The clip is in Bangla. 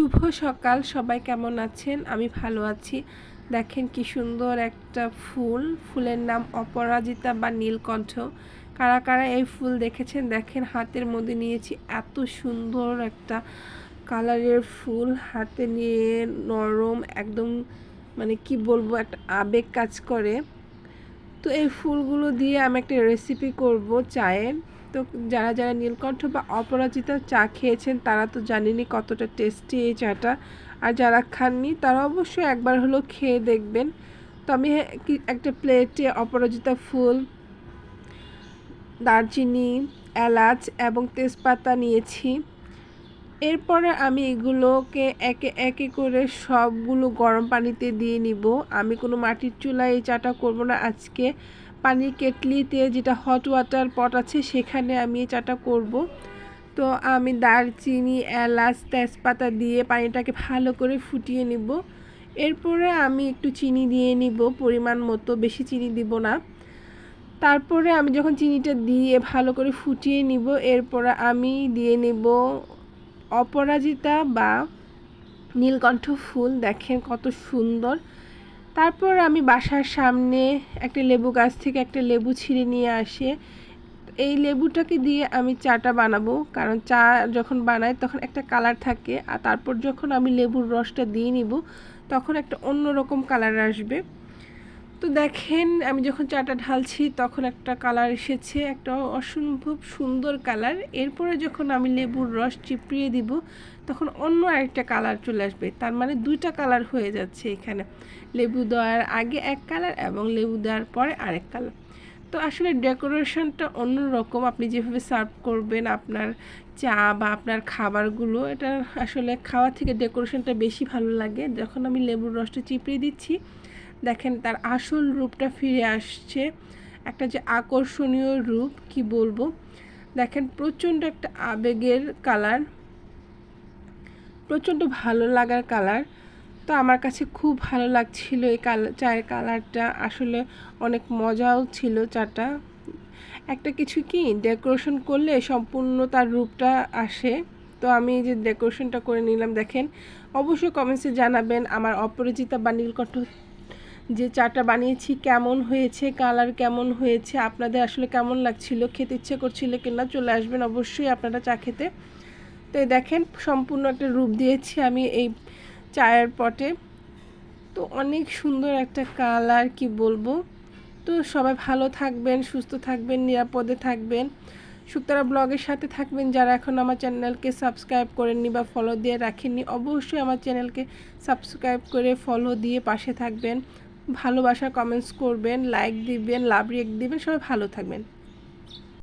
শুভ সকাল, সবাই কেমন আছেন? আমি ভালো আছি। দেখেন কি সুন্দর একটা ফুল। ফুলের নাম অপরাজিতা বা নীলকণ্ঠ। কারা কারা এই ফুল দেখেছেন? দেখেন, হাতের মধ্যে নিয়েছি এত সুন্দর একটা কালারের ফুল। হাতে নিয়ে নরম, একদম মানে কি বলব, একটা আবেগ কাজ করে। তো এই ফুলগুলো দিয়ে আমি একটা রেসিপি করব চায়ের। তো যারা যারা নীলকণ্ঠ বা অপরাজিতা চা খেয়েছেন, তারা তো জানেনই কতটা টেস্টি এই চাটা। আর যারা খাননি, তারা অবশ্যই একবার হলেও খেয়ে দেখবেন। তো আমি কি- একটা প্লেটে অপরাজিতা ফুল, দারচিনি, এলাচ এবং তেজপাতা নিয়েছি। এরপরে আমি এগুলোকে একে একে করে সবগুলো গরম পানিতে দিয়ে নিব। আমি কোনো মাটির চুলায় এই চাটা করব না। আজকে পানির কেটলিতে যেটা হট ওয়াটার পট আছে, সেখানে আমি এই চাটা করব। তো আমি দারচিনি, এলাচ, তেজপাতা দিয়ে পানিটাকে ভালো করে ফুটিয়ে নিব। এরপরে আমি একটু চিনি দিয়ে নিব, পরিমাণ মতো, বেশি চিনি দিব না। তারপরে আমি যখন চিনিটা দিয়ে ভালো করে ফুটিয়ে নিব, এরপরে আমি দিয়ে নেব অপরাজিতা বা নীলকণ্ঠ ফুল। দেখেন কত সুন্দর। তারপর আমি বাসার সামনে একটা লেবু গাছ থেকে একটা লেবু ছিঁড়ে নিয়ে আসে। এই লেবুটাকে দিয়ে আমি চাটা বানাবো, কারণ চা যখন বানাই তখন একটা কালার থাকে, আর তারপর যখন আমি লেবুর রসটা দিয়ে নিব, তখন একটা অন্যরকম কালার আসবে। তো দেখেন, আমি যখন চাটা ঢালছি তখন একটা কালার এসেছে, একটা অসম্ভব সুন্দর কালার। এরপরে যখন আমি লেবুর রস চিপড়িয়ে দিব, তখন অন্য আরেকটা কালার চলে আসবে। তার মানে দুইটা কালার হয়ে যাচ্ছে এখানে। লেবু দেওয়ার আগে এক কালার এবং লেবু দেওয়ার পরে আরেক কালার। তো আসলে ডেকোরেশনটা অন্যরকম। আপনি যেভাবে সার্ভ করবেন আপনার চা বা আপনার খাবারগুলো, এটা আসলে খাওয়া থেকে ডেকোরেশনটা বেশি ভালো লাগে। যখন আমি লেবুর রসটা চিপড়িয়ে দিচ্ছি দেখেন তার আসল রূপটা ফিরে আসছে। একটা যে আকর্ষণীয় রূপ, কি বলব? দেখেন প্রচণ্ড একটা আবেগের কালার, প্রচণ্ড ভালো লাগার কালার। তো আমার কাছে খুব ভালো লাগছিল এই কালার চায়ের কালারটা। আসলে অনেক মজাও ছিল চাটা। একটা কিছু কি, ডেকোরেশন করলে সম্পূর্ণ তার রূপটা আসে। তো আমি যে ডেকোরেশনটা করে নিলাম, দেখেন। অবশ্যই কমেন্টসে জানাবেন আমার অপরিচিতা বা নীলকণ্ঠ যে চাটা বানিয়েছি, কেমন হয়েছে, কালার কেমন হয়েছে, আপনাদের আসলে কেমন লাগছিল, খেতে ইচ্ছে করছিল কিনা, চলে আসবেন অবশ্যই আপনারা চা খেতে। তো দেখেন, সম্পূর্ণ একটা রূপ দিয়েছি আমি এই চায়ের পটে। তো অনেক সুন্দর একটা কালার, কি বলব? তো সবাই ভালো থাকবেন, সুস্থ থাকবেন, নিরাপদে থাকবেন। শুক্তারা ব্লগের সাথে থাকবেন, যারা এখন আমার চ্যানেলকে সাবস্ক্রাইব করেননি বা ফলো দিয়ে রাখেননি, অবশ্যই আমার চ্যানেলকে সাবস্ক্রাইব করে ফলো দিয়ে পাশে থাকবেন। ভালোবাসা কমেন্টস করবেন লাইক দিবেন লাভ রিয়েক্ট দিবেন সবাই ভালো থাকবেন।